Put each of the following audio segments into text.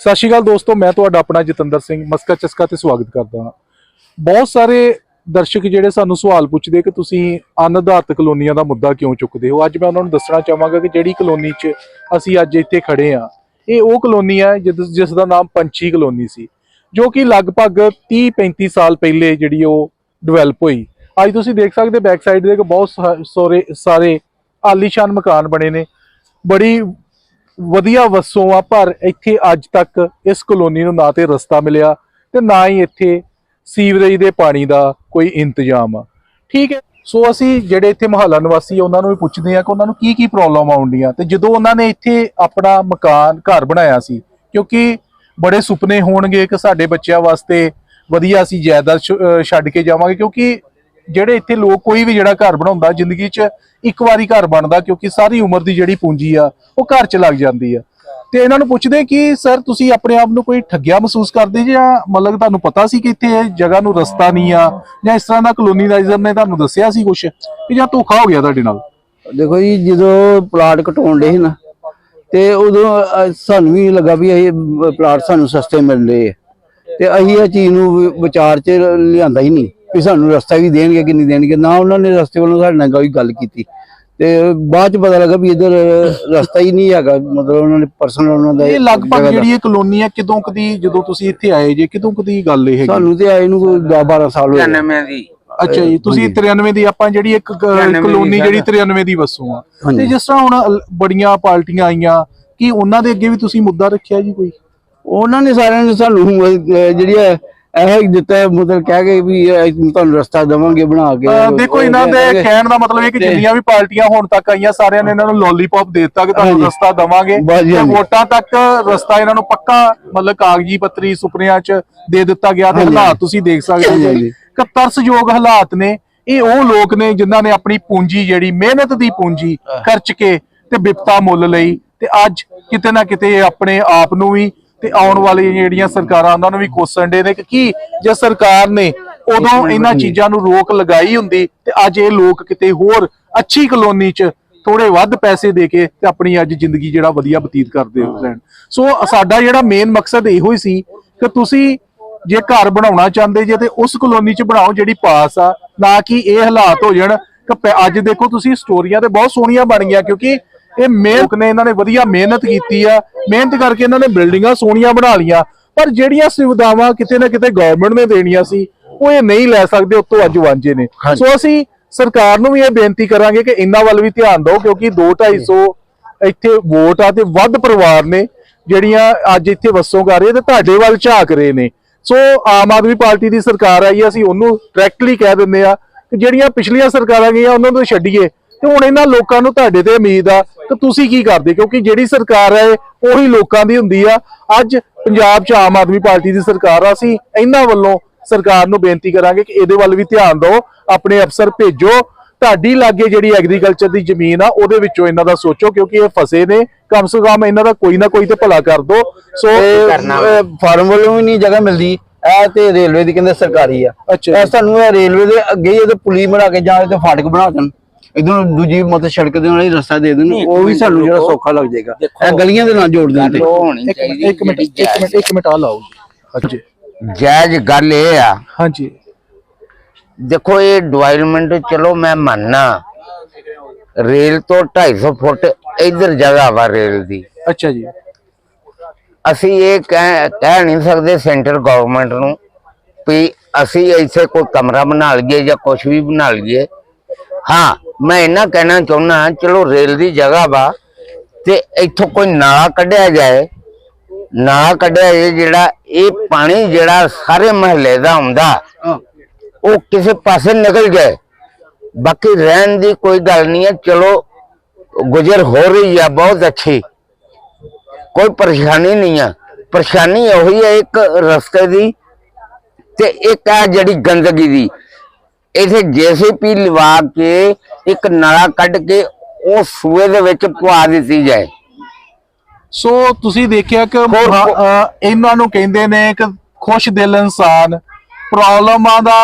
ਸਤਿ ਸ਼੍ਰੀ ਅਕਾਲ ਦੋਸਤੋ, ਮੈਂ ਤੁਹਾਡਾ ਆਪਣਾ ਜਤਿੰਦਰ ਸਿੰਘ, ਮਸਕਾ ਚਸਕਾ ਤੇ ਸਵਾਗਤ ਕਰਦਾ ਹਾਂ। ਬਹੁਤ ਸਾਰੇ ਦਰਸ਼ਕ ਜਿਹੜੇ ਸਾਨੂੰ ਸਵਾਲ ਪੁੱਛਦੇ ਕਿ ਤੁਸੀਂ ਅਨਧਾਰਤ ਕਲੋਨੀਆਂ ਦਾ ਮੁੱਦਾ ਕਿਉਂ ਚੁੱਕਦੇ ਹੋ? ਅੱਜ ਮੈਂ ਉਹਨਾਂ ਨੂੰ ਦੱਸਣਾ ਚਾਹਾਂਗਾ ਕਿ ਜਿਹੜੀ ਕਲੋਨੀ 'ਚ ਅਸੀਂ ਅੱਜ ਇੱਥੇ ਖੜੇ ਹਾਂ, ਇਹ ਉਹ ਕਲੋਨੀ ਹੈ ਜਿਸ ਜਿਸ ਦਾ ਨਾਮ ਪੰਛੀ ਕਲੋਨੀ ਸੀ, ਜੋ ਕਿ ਲਗਭਗ 30 35 ਸਾਲ ਪਹਿਲੇ ਜਿਹੜੀ ਉਹ ਡਿਵੈਲਪ ਹੋਈ। ਅੱਜ ਤੁਸੀਂ ਦੇਖ ਸਕਦੇ ਬੈਕ ਸਾਈਡ ਦੇ ਬਹੁਤ ਸਾ- ਸਾਰੇ ਸਾਰੇ ਆਲੀਸ਼ਾਨ ਮਕਾਨ ਬਣੇ ਨੇ। ਬੜੀ ਵਧੀਆ ਵਸੋਂ ਆ, ਪਰ ਇੱਥੇ ਅੱਜ ਤੱਕ ਇਸ ਕਲੋਨੀ ਨੂੰ ਨਾ ਤੇ ਰਸਤਾ ਮਿਲਿਆ ਤੇ ਨਾ ਹੀ ਇੱਥੇ ਸੀਵਰੇਜ ਦੇ ਪਾਣੀ ਦਾ ਕੋਈ ਇੰਤਜ਼ਾਮ ਆ। ਠੀਕ ਹੈ, ਸੋ ਅਸੀਂ ਜਿਹੜੇ ਇੱਥੇ ਮੁਹੱਲਾ ਨਿਵਾਸੀ ਆ, ਉਹਨਾਂ ਨੂੰ ਵੀ ਪੁੱਛਦੇ ਆ ਕਿ ਉਹਨਾਂ ਨੂੰ ਕੀ ਕੀ ਪ੍ਰੋਬਲਮ ਆਉਂਦੀਆਂ ਤੇ ਜਦੋਂ ਉਹਨਾਂ ਨੇ ਇੱਥੇ ਆਪਣਾ ਮਕਾਨ, ਘਰ ਬਣਾਇਆ ਸੀ, ਕਿਉਂਕਿ ਬੜੇ ਸੁਪਨੇ ਹੋਣਗੇ ਕਿ ਸਾਡੇ ਬੱਚਿਆਂ ਵਾਸਤੇ ਵਧੀਆ ਅਸੀਂ ਜਾਇਦਾਦ ਛ- ਛੱਡ ਕੇ ਜਾਵਾਂਗੇ, ਕਿਉਂਕਿ ਜਿਹੜੇ ਇੱਥੇ ਲੋਕ ਕੋਈ ਵੀ ਜਿਹੜਾ ਘਰ ਬਣਾਉਂਦਾ, ਜ਼ਿੰਦਗੀ 'ਚ ਇੱਕ ਵਾਰੀ ਘਰ ਬਣਦਾ ਕਿਉਂਕਿ ਸਾਰੀ ਉਮਰ ਦੀ ਜਿਹੜੀ ਪੂੰਜੀ ਆ, ਉਹ ਘਰ 'ਚ ਲੱਗ ਜਾਂਦੀ ਆ। ਤੇ ਇਹਨਾਂ ਨੂੰ ਪੁੱਛਦੇ ਕਿ, ਸਰ, ਤੁਸੀਂ ਆਪਣੇ ਆਪ ਨੂੰ ਕੋਈ ਠੱਗਿਆ ਮਹਿਸੂਸ ਕਰਦੇ ਜਾਂ ਮਤਲਬ ਤੁਹਾਨੂੰ ਪਤਾ ਸੀ ਕਿ ਇੱਥੇ ਇਹ ਜਗ੍ਹਾ ਨੂੰ ਰਸਤਾ ਨਹੀਂ ਆ ਜਾਂ ਇਸ ਤਰ੍ਹਾਂ ਦਾ ਕਲੋਨੀਲਾਈਜ਼ਰ ਨੇ ਤੁਹਾਨੂੰ ਦੱਸਿਆ ਸੀ ਕੁਝ ਕਿ ਜਾਂ ਧੋਖਾ ਹੋ ਗਿਆ ਤੁਹਾਡੇ ਨਾਲ? ਦੇਖੋ ਜੀ, ਜਦੋਂ ਪਲਾਟ ਕਟਾਉਣ ਦੇ ਸੀ ਨਾ, ਤੇ ਉਦੋਂ ਸਾਨੂੰ ਵੀ ਲੱਗਾ ਵੀ ਇਹ ਪਲਾਟ ਸਾਨੂੰ ਸਸਤੇ ਮਿਲਦੇ ਆ। ਤੇ ਅਸੀਂ ਇਹ ਚੀਜ਼ ਨੂੰ ਵਿਚਾਰ 'ਚ ਲਿਆਂਦਾ ਹੀ ਨਹੀਂ। ਵੀ ਸਾਨੂੰ ਰਸਤਾ ਵੀ ਦੇਣਗੇ ਕਿ ਨਹੀਂ ਦੇਣਗੇ ਨਾ ਉਹਨਾਂ ਨੇ ਰਸਤੇ ਵੱਲੋਂ ਸਾਡੇ ਨਾਲ ਕੋਈ ਗੱਲ ਕੀਤੀ। ਤੇ ਬਾਅਦ 'ਚ ਪਤਾ ਲੱਗਾ ਵੀ ਇਧਰ ਰਸਤਾ ਹੀ ਨਹੀਂ ਹੈਗਾ ਮਤਲਬ ਉਹਨਾਂ ਨੇ ਪਰਸਨਲ ਉਹਨਾਂ ਦਾ ਇਹ ਲਗਭਗ। ਜਿਹੜੀ ਇਹ ਕਲੋਨੀ ਆ ਕਿਦੋਂ ਕਦੀ ਜਦੋਂ ਤੁਸੀਂ ਇੱਥੇ ਆਏ ਜੇ ਕਿਦੋਂ ਕਦੀ ਗੱਲ ਇਹ ਹੈਗੀ? ਸਾਨੂੰ ਤੇ ਆਏ ਨੂੰ ਕੋਈ 10 12 ਸਾਲ ਹੋ ਗਏ ਮੈਂ ਦੀ। ਅੱਛਾ ਜੀ ਤੁਸੀਂ 93 ਦੀ ਆਪਾਂ ਜਿਹੜੀ ਇੱਕ ਕ- 93 ਦੀ ਕਲੋਨੀ ਜਿਹੜੀ ਸਰ। 93 ਦੀ ਵਸੋਂ ਆ। ਤੇ ਜਿਸ ਤਰ੍ਹਾਂ ਹੁਣ ਬੜੀਆਂ ਪਾਰਟੀਆਂ ਆਈਆਂ ਕੀ ਉਹਨਾਂ ਦੇ ਅੱਗੇ ਵੀ ਤੁਸੀਂ ਮੁੱਦਾ ਰੱਖਿਆ ਜੀ ਕੋਈ? ਉਹਨਾਂ ਨੇ ਸਾਰਿਆਂ ਨੇ ਸਾਨੂੰ ਜਿਹੜੀ ਹੈ ਇਹ ਦਿੱਤਾ ਮਤਲਬ ਕਹਿ ਕੇ ਵੀ ਤੁਹਾਨੂੰ ਰਸਤਾ ਦੇਵਾਂਗੇ ਬਣਾ ਕੇ ਦੇਖੋ ਇਹਨਾਂ ਦੇ ਕਹਿਣ ਦਾ ਮਤਲਬ ਇਹ ਕਿ ਜਿੰਨੀਆਂ ਵੀ ਪਾਰਟੀਆਂ ਹੁਣ ਤੱਕ ਆਈਆਂ ਸਾਰਿਆਂ ਨੇ ਇਹਨਾਂ ਨੂੰ ਲੋਲੀਪੌਪ ਦੇ ਦਿੱਤਾ ਕਿ ਤੁਹਾਨੂੰ। ਰਸਤਾ ਦਵਾਂਗੇ ਤੇ। ਵੋਟਾਂ ਤੱਕ ਰਸਤਾ ਇਹਨਾਂ ਨੂੰ ਪੱਕਾ ਮਤਲਬ ਕਾਗਜ਼ੀ ਪੱਤਰੀ ਸੁਪਨਿਆਂ 'ਚ ਦੇ ਦਿੱਤਾ ਗਿਆ ਤੇ। ਹਾਲਾਤ ਤੁਸੀਂ ਦੇਖ ਸਕਦੇ ਹੋ। ਕਿ ਤਰਸਯੋਗ ਹਾਲਾਤ ਨੇ ਇਹ ਉਹ ਲੋਕ ਨੇ ਜਿਨ੍ਹਾਂ ਨੇ ਆਪਣੀ ਪੂੰਜੀ ਜਿਹੜੀ ਮਿਹਨਤ ਦੀ ਪੂੰਜੀ ਖਰਚ ਕੇ ਤੇ ਬਿਪਤਾ ਮੁੱਲ ਲਈ ਤੇ ਅੱਜ ਕਿਤੇ ਨਾ ਕਿਤੇ ਆਪਣੇ ਆਪ ਨੂੰ ਵੀ ਤੇ ਆਉਣ ਵਾਲੀਆਂ ਜਿਹੜੀਆਂ ਸਰਕਾਰਾਂ ਉਹਨਾਂ ਨੂੰ ਵੀ ਕੋਸਣ ਦੇ ਨੇ ਕਿ ਕੀ ਜੇ ਸਰਕਾਰ ਨੇ ਉਦੋਂ ਇਹਨਾਂ ਚੀਜ਼ਾਂ ਨੂੰ ਰੋਕ ਲਗਾਈ ਹੁੰਦੀ ਤੇ ਅੱਜ ਇਹ ਲੋਕ ਕਿਤੇ ਹੋਰ ਅੱਛੀ ਕਲੋਨੀ 'ਚ ਥੋੜੇ ਵੱਧ ਪੈਸੇ ਦੇ ਕੇ ਤੇ ਆਪਣੀ ਅੱਜ ਜ਼ਿੰਦਗੀ ਜਿਹੜਾ ਵਧੀਆ ਬਤੀਤ ਕਰਦੇ ਹੋ ਰਹਿਣ। ਸੋ ਸਾਡਾ ਜਿਹੜਾ ਮੇਨ ਮਕਸਦ ਇਹੋ ਹੀ ਸੀ ਕਿ ਤੁਸੀਂ ਜੇ ਘਰ ਬਣਾਉਣਾ ਚਾਹੁੰਦੇ ਜੇ ਤੇ ਉਸ ਕਲੋਨੀ 'ਚ ਬਣਾਓ ਜਿਹੜੀ ਪਾਸ ਆ ਨਾ ਕਿ ਇਹ ਹਾਲਾਤ ਹੋ ਜਾਣ ਕਿ ਅੱਜ ਦੇਖੋ ਤੁਸੀਂ ਸਟੋਰੀਆਂ ਤੇ ਬਹੁਤ ਸੋਹਣੀਆਂ ਬਣ ਗਈਆਂ ਕਿਉਂਕਿ ਇਹ ਮਿਹਨਤ ਨੇ ਇਹਨਾਂ ਨੇ ਵਧੀਆ ਮਿਹਨਤ ਕੀਤੀ ਆ। ਮਿਹਨਤ ਕਰਕੇ ਇਹਨਾਂ ਨੇ ਬਿਲਡਿੰਗਾਂ ਸੋਹਣੀਆਂ ਬਣਾ ਲੀਆਂ ਪਰ ਜਿਹੜੀਆਂ ਸੁਵਿਧਾਵਾਂ ਕਿਤੇ ਨਾ ਕਿਤੇ ਗਵਰਨਮੈਂਟ ਨੇ ਦੇਣੀਆਂ ਸੀ ਉਹ ਇਹ ਨਹੀਂ ਲੈ ਸਕਦੇ ਉਤੋਂ ਅੱਜ ਵਾਂਝੇ ਨੇ। ਸੋ ਅਸੀਂ ਸਰਕਾਰ ਨੂੰ ਵੀ ਇਹ ਬੇਨਤੀ ਕਰਾਂਗੇ ਕਿ ਇਹਨਾਂ ਵੱਲ ਵੀ ਧਿਆਨ ਦਿਓ ਕਿਉਂਕਿ 2 250 ਇੱਥੇ ਵੋਟ ਆ ਤੇ ਵੱਧ ਪਰਿਵਾਰ ਨੇ ਜਿਹੜੀਆਂ ਅੱਜ ਇੱਥੇ ਵਸੋਂ ਕਰ ਰਹੇ ਤੇ ਤੁਹਾਡੇ ਵੱਲ ਝਾਕ ਰਹੇ ਨੇ। ਸੋ ਆਮ ਆਦਮੀ ਪਾਰਟੀ ਦੀ ਸਰਕਾਰ ਆਈ ਅਸੀਂ ਉਹਨੂੰ ਡਾਇਰੈਕਟਲੀ ਕਹਿ ਦਿੰਦੇ ਆ ਕਿ ਜਿਹੜੀਆਂ ਪਿਛਲੀਆਂ ਸਰਕਾਰਾਂ ਗਈਆਂ ਉਹਨਾਂ ਨੂੰ ਛੱਡੀਏ। ਤੇ ਹੁਣ ਇਹਨਾਂ ਲੋਕਾਂ ਨੂੰ ਤੁਹਾਡੇ ਤੇ ਉਮੀਦ ਆ ਕਿ ਤੁਸੀਂ ਕੀ ਕਰਦੇ? ਕਿਉਂਕਿ ਜਿਹੜੀ ਸਰਕਾਰ ਹੈ ਉਹੀ ਲੋਕਾਂ ਦੀ ਹੁੰਦੀ ਆ। ਅੱਜ ਪੰਜਾਬ 'ਚ ਆਮ ਆਦਮੀ ਪਾਰਟੀ ਦੀ ਸਰਕਾਰ ਆ ਅਸੀਂ ਇਹਨਾਂ ਵੱਲੋਂ ਸਰਕਾਰ ਨੂੰ ਬੇਨਤੀ ਕਰਾਂਗੇ ਕਿ ਇਹਦੇ ਵੱਲ ਵੀ ਧਿਆਨ ਦਿਓ ਆਪਣੇ ਅਫਸਰ ਭੇਜੋ। ਤੁਹਾਡੀ ਲਾਗੇ ਜਿਹੜੀ ਐਗਰੀਕਲਚਰ ਦੀ ਜ਼ਮੀਨ ਆ ਉਹਦੇ ਵਿੱਚੋਂ ਇਹਨਾਂ ਦਾ ਸੋਚੋ ਕਿਉਂਕਿ ਇਹ ਫਸੇ ਨੇ। ਕਮ ਸੇ ਕਮ ਇਹਨਾਂ ਦਾ ਕੋਈ ਨਾ ਕੋਈ ਤੇ ਭਲਾ ਕਰ ਦਿਓ ਸੋ ਫਾਰਮ ਵੱਲੋਂ ਵੀ ਨਹੀਂ ਜਗ੍ਹਾ ਮਿਲਦੀ। ਇਹ ਤੇ ਰੇਲਵੇ ਦੀ ਕਹਿੰਦੇ ਸਰਕਾਰੀ ਆ। ਅੱਛਾ ਇਹ ਸਾਨੂੰ ਇਹ ਰੇਲਵੇ ਦੇ ਅੱਗੇ ਹੀ ਇਹਦੇ ਪੁਲੀ ਬਣਾ ਕੇ ਜਾਂ ਤੇ ਫਾਟਕ ਬਣਾ ਦੇਣ। ਇਧਰੋਂ ਦੂਜੀ ਮਤਲਬ ਸੜਕ ਦੇ ਨਾਲ ਹੀ ਰਸਤਾ ਦੇ ਦੇਣ ਉਹ ਵੀ ਸਾਨੂੰ ਜਿਹੜਾ ਸੌਖਾ ਲੱਗ ਜਾਏਗਾ। ਇਹ ਗਲੀਆਂ ਦੇ ਨਾਲ ਜੋੜ ਦੇਣ ਤੇ ਇੱਕ ਮਿੰਟ ਇੱਕ ਮਿੰਟ ਇੱਕ ਮਿੰਟ ਆ ਲਾਓ ਜੀ। ਅੱਛਾ ਜਾਇਜ਼ ਗੱਲ ਇਹ ਆ। ਹਾਂਜੀ। ਦੇਖੋ ਇਹ ਡਿਵੈਲਪਮੈਂਟ ਚਲੋ ਮੈਂ ਮੰਨਣਾ ਰੇਲ ਤੋਂ 250 ਫੁੱਟ ਇਧਰ ਜਗ੍ਹਾ ਵਾ ਰੇਲ ਦੀ। ਅੱਛਾ ਜੀ। ਅਸੀਂ ਇਹ ਕਹਿ ਕਹਿ ਨਹੀਂ ਸਕਦੇ ਸੈਂਟਰ ਗਵਰਨਮੈਂਟ ਨੂੰ ਵੀ ਅਸੀਂ ਇੱਥੇ ਕੋਈ ਕਮਰਾ ਬਣਾ ਲਈਏ ਜਾਂ ਕੁਝ ਵੀ ਬਣਾ ਲਈਏ। ਹਾਂ ਮੈਂ ਇਹਨਾਂ ਕਹਿਣਾ ਚਾਹੁੰਦਾ ਚਲੋ ਰੇਲ ਦੀ ਜਗ੍ਹਾ ਵਾ, ਤੇ ਇੱਥੋਂ ਕੋਈ ਨਾਲਾ ਕੱਢਿਆ ਜਾਏ, ਨਾਲਾ ਕੱਢਿਆ ਜਾਏ ਜਿਹੜਾ ਇਹ ਪਾਣੀ ਜਿਹੜਾ ਸਾਰੇ ਮਹੱਲੇ ਦਾ ਹੁੰਦਾ, ਉਹ ਕਿਸੇ ਪਾਸੇ ਨਿਕਲ ਜਾਏ। ਬਾਕੀ ਰਹਿਣ ਦੀ ਕੋਈ ਗੱਲ ਨਹੀਂ ਹੈ, ਚਲੋ ਗੁਜ਼ਰ ਹੋ ਰਹੀ ਆ, ਬਹੁਤ ਅੱਛੀ। ਕੋਈ ਪਰੇਸ਼ਾਨੀ ਨਹੀਂ ਆ। ਪਰੇਸ਼ਾਨੀ ਉਹੀ ਹੈ, ਇੱਕ ਰਸਤੇ ਦੀ ਤੇ ਇੱਕ ਆ ਜਿਹੜੀ ਗੰਦਗੀ ਦੀ। ਇਥੇ ਜੇਸੀਪੀ ਲਵਾ ਕੇ ਇੱਕ ਨਾਲਾ ਕੱਢ ਕੇ ਉਹ ਸੂਏ ਦੇ ਵਿੱਚ ਪਵਾ ਦਿੱਤੀ ਜਾਏ ਸੋ ਤੁਸੀਂ ਦੇਖਿਆ ਕਿ ਇਹਨਾਂ ਨੂੰ ਕਹਿੰਦੇ ਨੇ ਕਿ ਖੁਸ਼ ਦਿਲ ਇਨਸਾਨ ਪ੍ਰੋਬਲਮਾਂ ਦਾ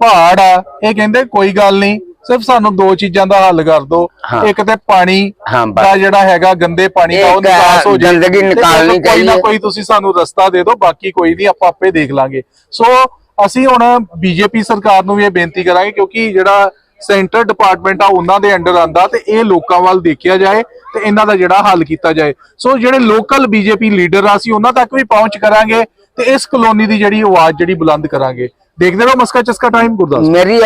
ਪਹਾੜ ਆ ਇਹ ਕਹਿੰਦੇ ਕੋਈ ਗੱਲ ਨਹੀਂ ਸਿਰਫ ਸਾਨੂੰ ਦੋ ਚੀਜ਼ਾਂ ਦਾ ਹੱਲ ਕਰ ਦਿਓ ਹਾਂ। ਇੱਕ ਤੇ ਪਾਣੀ। ਦਾ ਜਿਹੜਾ ਹੈਗਾ ਗੰਦੇ ਪਾਣੀ ਦਾ ਉਹ ਨਿਕਾਸ ਹੋ ਜਾਏ ਗੰਦਗੀ ਨਿਕਾਲਣੀ ਕੋਈ ਨਾ ਚਾਹੀਏ। ਕੋਈ ਤੁਸੀਂ ਸਾਨੂੰ ਰਸਤਾ ਦੇ ਦਿਓ ਬਾਕੀ ਕੋਈ ਨਹੀਂ ਆਪਾਂ ਆਪੇ ਦੇਖ ਲਾਂਗੇ ਸੋ ਅਸੀਂ ਹੁਣ ਬੀਜੇਪੀ ਸਰਕਾਰ ਨੂੰ ਵੀ ਇਹ ਬੇਨਤੀ ਕਰਾਂਗੇ ਕਿਉਂਕਿ ਜਿਹੜਾ ਸੈਂਟਰ ਡਿਪਾਰਟਮੈਂਟ ਆ ਉਹਨਾਂ ਦੇ ਅੰਡਰ ਆਂਦਾ ਤੇ ਇਹ ਲੋਕਾਂ ਵੱਲ ਦੇਖਿਆ ਜਾਏ ਤੇ ਇਹਨਾਂ ਦਾ ਜਿਹੜਾ ਹੱਲ ਕੀਤਾ ਜਾਏ। ਸੋ ਜਿਹੜੇ ਲੋਕਲ ਬੀਜੇਪੀ ਲੀਡਰ ਆ, ਅਸੀਂ ਉਹਨਾਂ ਤੱਕ ਵੀ ਪਹੁੰਚ ਕਰਾਂਗੇ ਤੇ ਇਸ ਕਲੋਨੀ ਦੀ ਜਿਹੜੀ ਆਵਾਜ਼ ਜਿਹੜੀ ਬੁਲੰਦ ਕਰਾਂਗੇ। ਦੇਖਦੇ ਰਹੋ ਮਸਕਾ ਚਸਕਾ ਟਾਈਮ ਗੁਰਦਾਸ ਮੇਰੀ